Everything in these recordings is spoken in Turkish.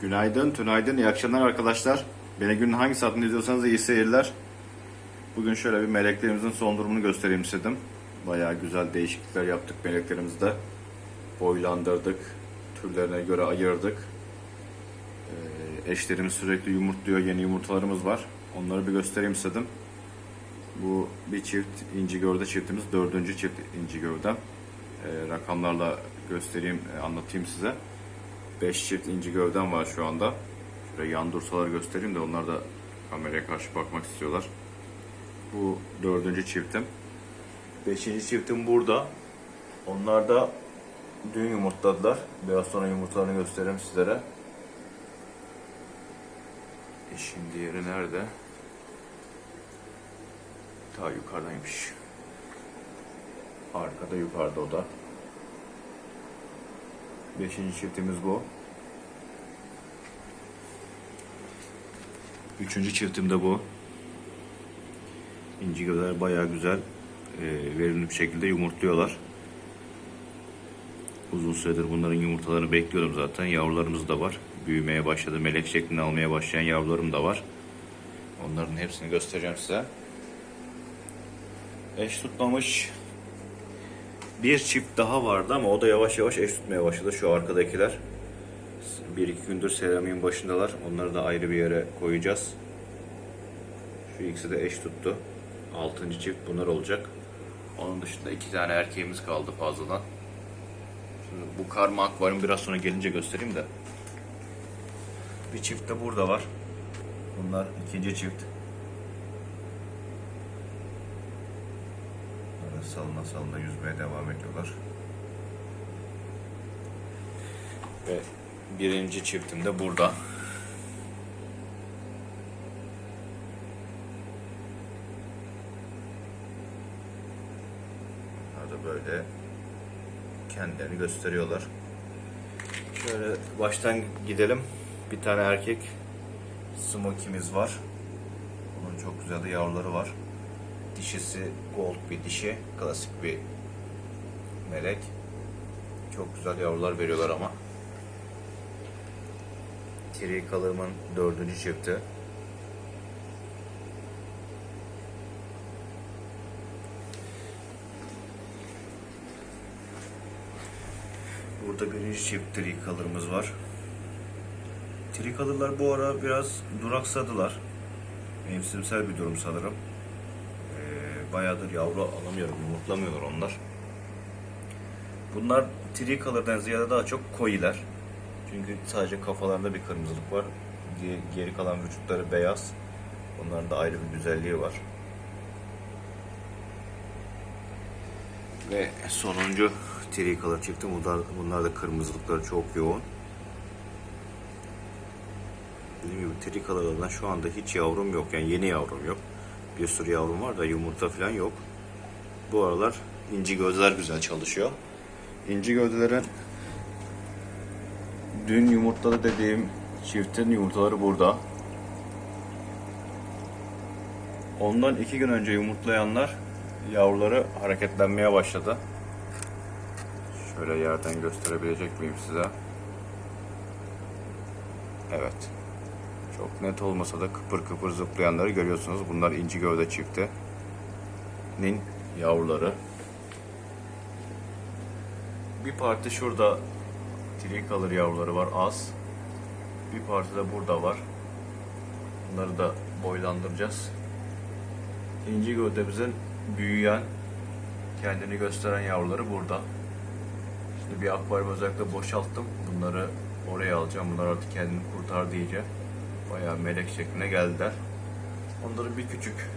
Günaydın, tünaydın, iyi akşamlar arkadaşlar. Beni günün hangi saatinde izliyorsanız iyi seyirler. Bugün şöyle bir meleklerimizin son durumunu göstereyim istedim. Bayağı güzel değişiklikler yaptık meleklerimizde. Boylandırdık, türlerine göre ayırdık. Ee, eşlerimiz sürekli yumurtluyor, yeni yumurtalarımız var. Onları bir göstereyim istedim. Bu bir çift inci gövde çiftimiz, dördüncü çift inci gövdem. Ee, rakamlarla göstereyim, e, anlatayım size. 5 çift inci gövdem var şu anda. Şöyle yan dursalar göstereyim de onlar da kameraya karşı bakmak istiyorlar. Bu dördüncü çiftim. Beşinci çiftim burada. Onlar da dün yumurtladılar. Biraz sonra yumurtalarını göstereyim sizlere. E şimdi yeri nerede? Ta yukarıdaymış. Arkada yukarıda o da. Beşinci çiftimiz bu. Üçüncü çiftim de bu. İnci gövdeler bayağı güzel, e, verimli bir şekilde yumurtluyorlar. Uzun süredir bunların yumurtalarını bekliyordum zaten. Yavrularımız da var. Büyümeye başladı. Melek şeklini almaya başlayan yavrularım da var. Onların hepsini göstereceğim size. Eş tutmamış bir çift daha vardı ama o da yavaş yavaş eş tutmaya başladı. Şu arkadakiler. Bir iki gündür seramiğin başındalar. Onları da ayrı bir yere koyacağız. Şu ikisi de eş tuttu. Altıncı çift bunlar olacak. Onun dışında iki tane erkeğimiz kaldı fazladan. Şimdi bu karma akvaryum biraz sonra gelince göstereyim de. Bir çift de burada var. Bunlar ikinci çift. Böyle salına salına yüzmeye devam ediyorlar. Ve birinci çiftim de burada. Bunlar da böyle kendilerini gösteriyorlar. Şöyle baştan gidelim. Bir tane erkek smokimiz var. Bunun çok güzel de yavruları var. Dişisi gold bir dişi. Klasik bir melek. Çok güzel yavrular veriyorlar ama. Trikalımın dördüncü çifti. Burada birinci çift trikalırımız var. Trikalırlar bu ara biraz duraksadılar. Mevsimsel bir durum sanırım. Bayağıdır yavru alamıyorum, yumurtlamıyorlar onlar. Bunlar trikalırdan ziyade daha çok koyiler. Çünkü sadece kafalarında bir kırmızılık var. Ge- Geri kalan vücutları beyaz. Onların da ayrı bir güzelliği var. Ve sonuncu tricolor çıktı. Bunlar, bunlar da kırmızılıkları çok yoğun. Dediğim gibi tricolor'dan şu anda hiç yavrum yok. Yani yeni yavrum yok. Bir sürü yavrum var da yumurta falan yok. Bu aralar inci gözler güzel çalışıyor. İnci gövdelerin dün yumurtladı dediğim çiftin yumurtaları burada. Ondan iki gün önce yumurtlayanlar yavruları hareketlenmeye başladı. Şöyle yerden gösterebilecek miyim size? Evet. Çok net olmasa da kıpır kıpır zıplayanları görüyorsunuz. Bunlar inci gövde çiftinin yavruları. Bir parti şurada tricolor yavruları var az. Bir parti de burada var. Bunları da boylandıracağız. İnci gövdemizin büyüyen, kendini gösteren yavruları burada. Şimdi bir akvaryum özellikle boşalttım. Bunları oraya alacağım. Bunlar artık kendini kurtardı iyice. Bayağı melek şekline geldiler. Onların bir küçük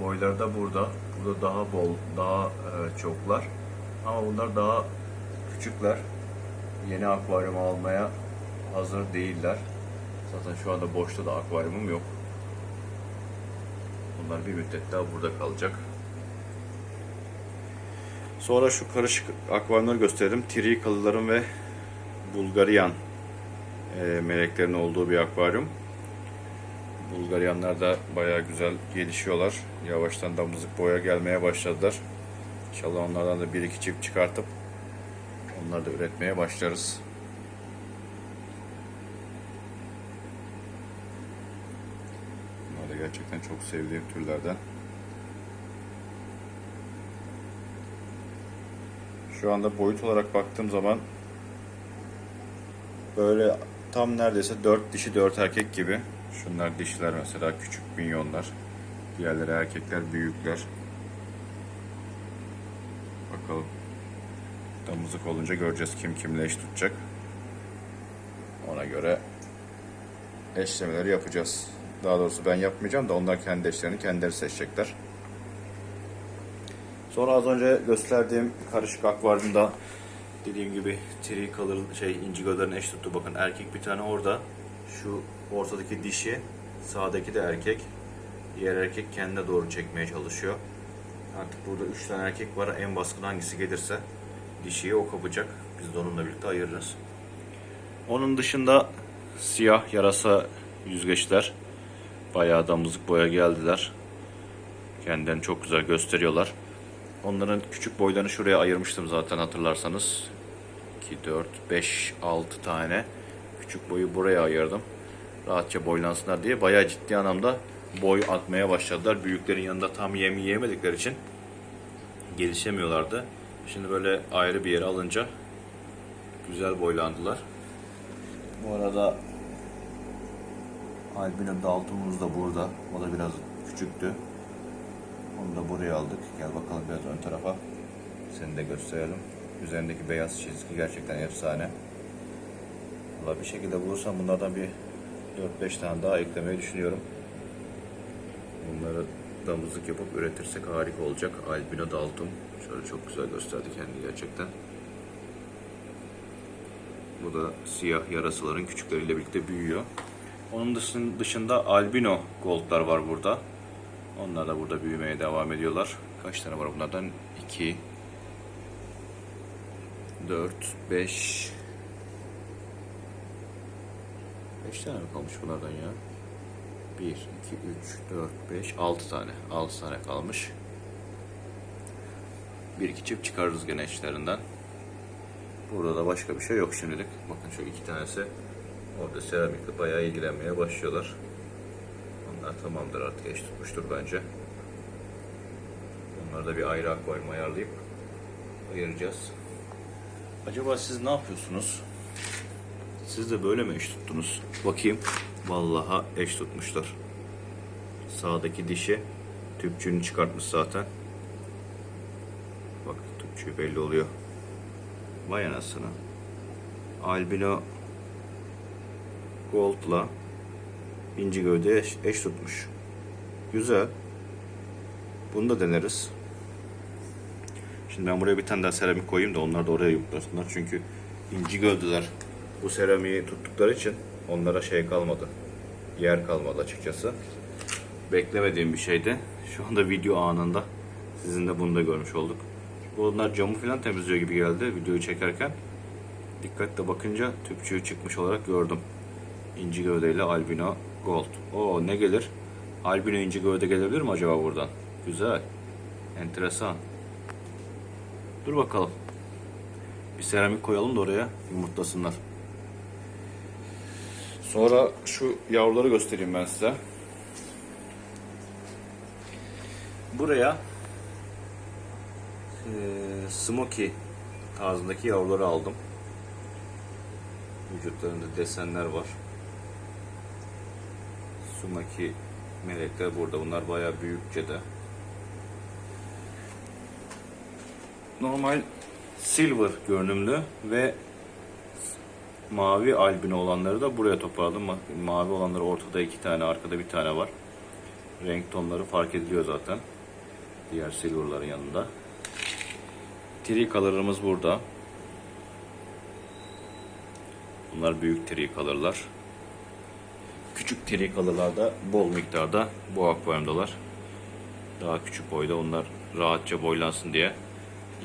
boyları da burada. Burada daha bol, daha e, çoklar. Ama bunlar daha küçükler. Yeni akvaryum almaya hazır değiller. Zaten şu anda boşta da akvaryumum yok. Bunlar bir müddet daha burada kalacak. Sonra şu karışık akvaryumları gösterelim. Trikalıların ve Bulgarian e, meleklerin olduğu bir akvaryum. Bulgaryanlar da baya güzel gelişiyorlar. Yavaştan damızlık boya gelmeye başladılar. İnşallah onlardan da bir iki çift çıkartıp onları da üretmeye başlarız. Bunlar da gerçekten çok sevdiğim türlerden. Şu anda boyut olarak baktığım zaman böyle tam neredeyse 4 dişi 4 erkek gibi. Şunlar dişiler mesela küçük minyonlar. Diğerleri erkekler büyükler. Bakalım. Damızlık olunca göreceğiz kim kimle eş tutacak. Ona göre eşlemeleri yapacağız. Daha doğrusu ben yapmayacağım da onlar kendi eşlerini kendileri seçecekler. Sonra az önce gösterdiğim karışık akvaryumda dediğim gibi tri kalır şey inci göllerin eş tuttu. Bakın erkek bir tane orada. Şu ortadaki dişi, sağdaki de erkek. Diğer erkek kendine doğru çekmeye çalışıyor. Artık burada üç tane erkek var. En baskın hangisi gelirse dişiyi o kapacak. Biz de onunla birlikte ayırırız. Onun dışında siyah yarasa yüzgeçler. Bayağı damızlık boya geldiler. Kendilerini çok güzel gösteriyorlar. Onların küçük boylarını şuraya ayırmıştım zaten hatırlarsanız. 2, 4, 5, 6 tane küçük boyu buraya ayırdım. Rahatça boylansınlar diye bayağı ciddi anlamda boy atmaya başladılar. Büyüklerin yanında tam yem yiyemedikleri için gelişemiyorlardı. Şimdi böyle ayrı bir yere alınca güzel boylandılar. Bu arada albino daltonumuz da burada. O da biraz küçüktü. Onu da buraya aldık. Gel bakalım biraz ön tarafa. Seni de gösterelim. Üzerindeki beyaz çizgi gerçekten efsane. Valla bir şekilde bulursam bunlardan bir 4-5 tane daha eklemeyi düşünüyorum. Bunları damızlık yapıp üretirsek harika olacak. Albino Dalton. Şöyle çok güzel gösterdi kendini gerçekten. Bu da siyah yarasaların küçükleriyle birlikte büyüyor. Onun dışın- dışında albino goldlar var burada. Onlar da burada büyümeye devam ediyorlar. Kaç tane var bunlardan? 2 4 5 5 tane mi kalmış bunlardan ya? 1 2 3 4 5 6 tane. 6 tane kalmış. Bir iki çift çıkarırız gene içlerinden. Burada da başka bir şey yok şimdilik. Bakın şu iki tanesi orada seramikle bayağı ilgilenmeye başlıyorlar. Onlar tamamdır artık eş tutmuştur bence. Onları da bir ayrı akvaryum ayarlayıp ayıracağız. Acaba siz ne yapıyorsunuz? Siz de böyle mi eş tuttunuz? Bakayım. Vallaha eş tutmuşlar. Sağdaki dişi tüpçüğünü çıkartmış zaten. Bak tüpçüğü belli oluyor. Vay anasını. Albino Gold'la inci gövde eş, eş tutmuş. Güzel. Bunu da deneriz. Şimdi ben buraya bir tane daha seramik koyayım da onlar da oraya yumurtlasınlar. Çünkü inci gövdeler bu seramiği tuttukları için onlara şey kalmadı. Yer kalmadı açıkçası. Beklemediğim bir şeydi. Şu anda video anında sizin de bunu da görmüş olduk. Bunlar camı falan temizliyor gibi geldi videoyu çekerken. Dikkatle bakınca tüpçüğü çıkmış olarak gördüm. İnci gövdeyle albino gold. O ne gelir? Albino inci gövde gelebilir mi acaba buradan? Güzel. Enteresan. Dur bakalım. Bir seramik koyalım da oraya yumurtlasınlar. Sonra şu yavruları göstereyim ben size. Buraya eee smoky tarzındaki yavruları aldım. Vücutlarında desenler var. Sumaki melekler burada. Bunlar bayağı büyükçe de. Normal silver görünümlü ve mavi albino olanları da buraya topladım. Ma- Mavi olanları ortada iki tane, arkada bir tane var. Renk tonları fark ediliyor zaten. Diğer silverların yanında. Trikalarımız burada. Bunlar büyük trikalarlar. Küçük trikalılar da bol miktarda bu akvaryumdalar. Daha küçük boyda onlar rahatça boylansın diye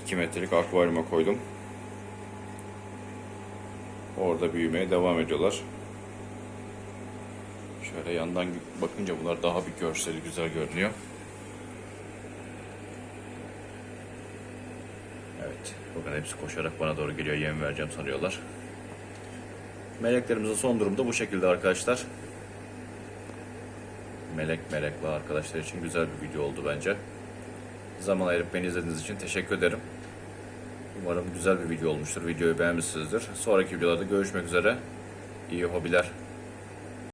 2 metrelik akvaryuma koydum. Orada büyümeye devam ediyorlar. Şöyle yandan bakınca bunlar daha bir görseli güzel görünüyor. Evet, bakın hepsi koşarak bana doğru geliyor yem vereceğim sanıyorlar. Meleklerimizin son durumu da bu şekilde arkadaşlar. melek melekli arkadaşlar için güzel bir video oldu bence. Zaman ayırıp beni izlediğiniz için teşekkür ederim. Umarım güzel bir video olmuştur. Videoyu beğenmişsinizdir. Sonraki videolarda görüşmek üzere. İyi hobiler.